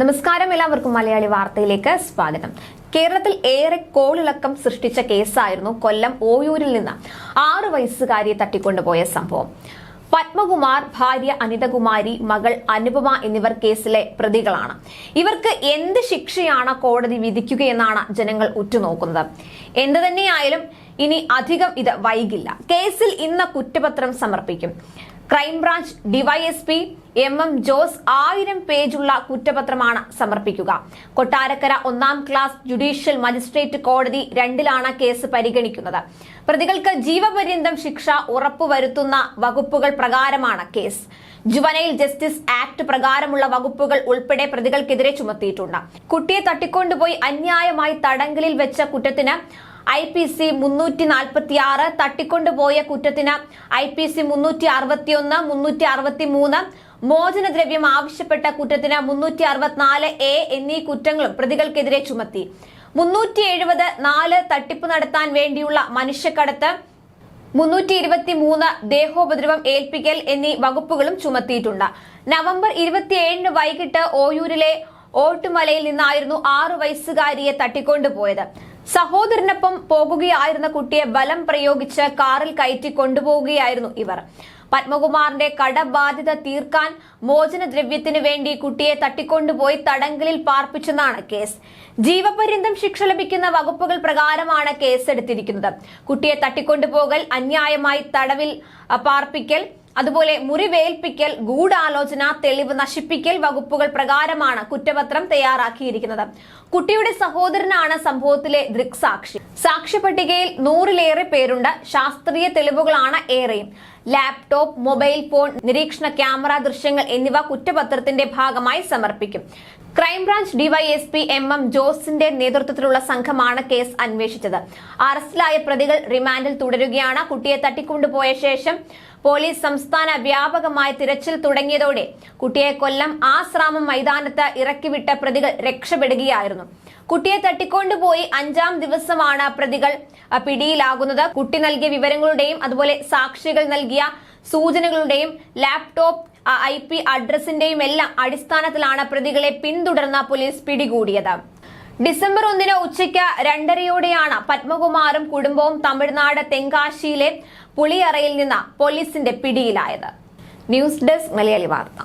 നമസ്കാരം എല്ലാവർക്കും മലയാളി വാർത്തയിലേക്ക് സ്വാഗതം. കേരളത്തിൽ ഏറെ കോളിളക്കം സൃഷ്ടിച്ച കേസായിരുന്നു കൊല്ലം ഓയൂരിൽ നിന്ന് ആറു വയസ്സുകാരിയെ തട്ടിക്കൊണ്ടുപോയ സംഭവം. പത്മകുമാർ ഭാര്യ അനിതകുമാരി മകൾ അനുപമ എന്നിവർ കേസിലെ പ്രതികളാണ്. ഇവർക്ക് എന്ത് ശിക്ഷയാണ് കോടതി വിധിക്കുകയെന്നാണ് ജനങ്ങൾ ഉറ്റുനോക്കുന്നത്. എന്തു തന്നെയായാലും ഇനി അധികം ഇത് വൈകില്ല. കേസിൽ ഇന്ന് കുറ്റപത്രം സമർപ്പിക്കും. Crime branch DYSP M M Jose ആയിരം പേജുള്ള കുറ്റപത്രമാണ് സമർപ്പിക്കുക. കൊട്ടാരക്കര ഒന്നാം ക്ലാസ് ജുഡീഷ്യൽ മജിസ്ട്രേറ്റ് കോടതി രണ്ടിലാണ് കേസ് പരിഗണിക്കുന്നത്. പ്രതികൾക്ക് ജീവപര്യന്തം ശിക്ഷ ഉറപ്പുവരുത്തുന്ന വകുപ്പുകൾ പ്രകാരമാണ് കേസ്. ജുവനൈൽ ജസ്റ്റിസ് ആക്ട് പ്രകാരമുള്ള വകുപ്പുകൾ ഉൾപ്പെടെ പ്രതികൾക്കെതിരെ ചുമത്തിയിട്ടുണ്ട്. കുട്ടിയെ തട്ടിക്കൊണ്ടുപോയി അന്യായമായി തടങ്കലിൽ വെച്ച കുറ്റത്തിന് ഐ പി സി മുന്നൂറ്റി നാൽപ്പത്തി ആറ് തട്ടിക്കൊണ്ടുപോയ കുറ്റത്തിന് ഐ പി സി മുന്നൂറ്റി അറുപത്തി ഒന്ന് മുന്നൂറ്റി അറുപത്തി മൂന്ന് മോചനദ്രവ്യം ആവശ്യപ്പെട്ട കുറ്റത്തിന് മുന്നൂറ്റി അറുപത്തിനാല് എ എന്നീ കുറ്റങ്ങളും പ്രതികൾക്കെതിരെ ചുമത്തി. മുന്നൂറ്റി എഴുപത് നാല് തട്ടിപ്പ് നടത്താൻ വേണ്ടിയുള്ള മനുഷ്യക്കടത്ത് മുന്നൂറ്റി ഇരുപത്തി മൂന്ന് ദേഹോപദ്രവം ഏൽപ്പിക്കൽ എന്നീ വകുപ്പുകളും ചുമത്തിയിട്ടുണ്ട്. നവംബർ ഇരുപത്തിയേഴിന് വൈകിട്ട് ഓയൂരിലെ ഓട്ടുമലയിൽ നിന്നായിരുന്നു ആറു വയസ്സുകാരിയെ തട്ടിക്കൊണ്ടുപോയത്. സഹോദരനൊപ്പം പോകുകയായിരുന്ന കുട്ടിയെ ബലം പ്രയോഗിച്ച് കാറിൽ കയറ്റി കൊണ്ടുപോവുകയായിരുന്നു ഇവർ. പത്മകുമാറിന്റെ കടബാധ്യത തീർക്കാൻ മോചനദ്രവ്യത്തിനു വേണ്ടി കുട്ടിയെ തട്ടിക്കൊണ്ടുപോയി തടങ്കലിൽ പാർപ്പിച്ചെന്നാണ് കേസ്. ജീവപര്യന്തം ശിക്ഷ ലഭിക്കുന്ന വകുപ്പുകൾ പ്രകാരമാണ് കേസെടുത്തിരിക്കുന്നത്. കുട്ടിയെ തട്ടിക്കൊണ്ടുപോകൽ അന്യായമായി തടവിൽ പാർപ്പിക്കൽ അതുപോലെ മുറിവേൽപ്പിക്കൽ ഗൂഢാലോചന തെളിവ് നശിപ്പിക്കൽ വകുപ്പുകൾ പ്രകാരമാണ് കുറ്റപത്രം തയ്യാറാക്കിയിരിക്കുന്നത്. കുട്ടിയുടെ സഹോദരനാണ് സംഭവത്തിലെ ദൃക്സാക്ഷി. സാക്ഷ്യപട്ടികയിൽ നൂറിലേറെ പേരുണ്ട്. ശാസ്ത്രീയ തെളിവുകളാണ് ഏറെയും. ലാപ്ടോപ്പ് മൊബൈൽ ഫോൺ നിരീക്ഷണ ക്യാമറ ദൃശ്യങ്ങൾ എന്നിവ കുറ്റപത്രത്തിന്റെ ഭാഗമായി സമർപ്പിക്കും. ക്രൈംബ്രാഞ്ച് ഡിവൈഎസ്പി എം എം ജോസിന്റെ നേതൃത്വത്തിലുള്ള സംഘമാണ് കേസ് അന്വേഷിച്ചത്. അറസ്റ്റിലായ പ്രതികൾ റിമാൻഡിൽ തുടരുകയാണ്. കുട്ടിയെ തട്ടിക്കൊണ്ടുപോയ ശേഷം പോലീസ് സംസ്ഥാന വ്യാപകമായ തിരച്ചിൽ തുടങ്ങിയതോടെ കുട്ടിയെ കൊല്ലം ആശ്രാമം മൈതാനത്ത് ഇറക്കിവിട്ട പ്രതികൾ രക്ഷപ്പെടുകയായിരുന്നു. കുട്ടിയെ തട്ടിക്കൊണ്ടുപോയി അഞ്ചാം ദിവസമാണ് പ്രതികൾ പിടിയിലാകുന്നത്. കുട്ടി നൽകിയ വിവരങ്ങളുടെയും അതുപോലെ സാക്ഷികൾ നൽകിയ സൂചനകളുടെയും ലാപ്ടോപ്പ് ഐ പി അഡ്രസ്സിന്റെയും എല്ലാം അടിസ്ഥാനത്തിലാണ് പ്രതികളെ പിന്തുടർന്ന പോലീസ് പിടികൂടിയത്. ഡിസംബർ ഒന്നിന് ഉച്ചയ്ക്ക് രണ്ടരയോടെയാണ് പത്മകുമാറും കുടുംബവും തമിഴ്നാട് തെങ്കാശിയിലെ പുളിയറയിൽ നിന്ന് പോലീസിന്റെ പിടിയിലായത്. ന്യൂസ് ഡെസ്ക് മലയാളി വാർത്ത.